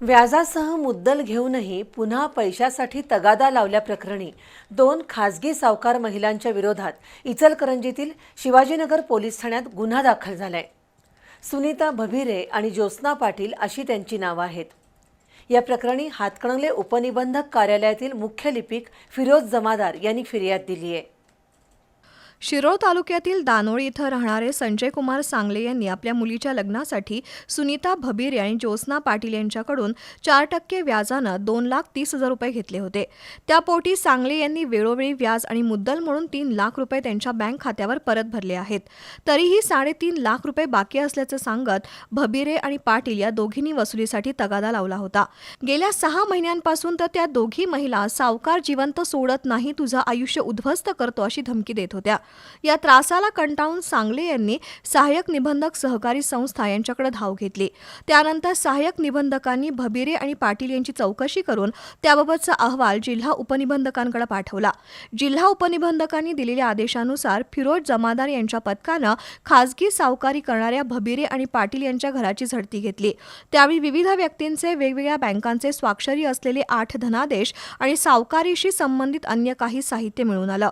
व्याजासह मुद्दल घेऊनही पुन्हा पैशासाठी तगादा लावल्याप्रकरणी दोन खासगी सावकार महिलांच्या विरोधात इचलकरंजीतील शिवाजीनगर पोलीस ठाण्यात गुन्हा दाखल झालाय. सुनीता भभिरे आणि ज्योत्स्ना पाटील अशी त्यांची नावं आहेत. या प्रकरणी हातकणंगले उपनिबंधक कार्यालयातील मुख्य लिपिक फिरोज जमादार यांनी फिर्याद दिली आहे शिरोळ तालुक्यातील दानोळी इथं राहणारे संजय कुमार सांगले यांनी आपल्या मुलीच्या लग्नासाठी सुनीता भबीर आणि ज्योत्स्ना पाटील यांच्याकडून चार टक्के व्याजानं दोन लाख तीस हजार रुपये घेतले होते. त्यापोटी सांगले यांनी वेळोवेळी व्याज आणि मुद्दल म्हणून तीन लाख रुपये त्यांच्या बँक खात्यावर परत भरले आहेत. तरीही साडेतीन लाख रुपये बाकी असल्याचं सांगत भबिरे आणि पाटील या दोघींनी वसुलीसाठी तगादा लावला होता. गेल्या सहा महिन्यांपासून तर त्या दोघी महिला सावकार जिवंत सोडत नाही तुझं आयुष्य उद्ध्वस्त करतो अशी धमकी देत होत्या. या त्रासाला कंटाळून सांगले यांनी सहाय्यक निबंधक सहकारी संस्था यांच्याकडे धाव घेतली. त्यानंतर सहाय्यक निबंधकांनी भबिरे आणि पाटील यांची चौकशी करून त्याबाबतचा अहवाल जिल्हा उपनिबंधकांकडे पाठवला. जिल्हा उपनिबंधकांनी दिलेल्या आदेशानुसार फिरोज जमादार यांच्या पथकानं खासगी सावकारी करणाऱ्या भबिरे आणि पाटील यांच्या घराची झडती घेतली. त्यावेळी विविध व्यक्तींचे वेगवेगळ्या बँकांचे स्वाक्षरी असलेले आठ धनादेश आणि सावकारीशी संबंधित अन्य काही साहित्य मिळून आलं.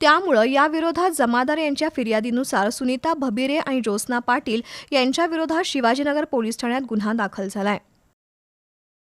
त्यामुळं याविरोधात जमादार यांच्या फिर्यादीनुसार सुनीता भबिरे आणि ज्योत्स्ना पाटील यांच्याविरोधात शिवाजीनगर पोलीस ठाण्यात गुन्हा दाखल झालाय.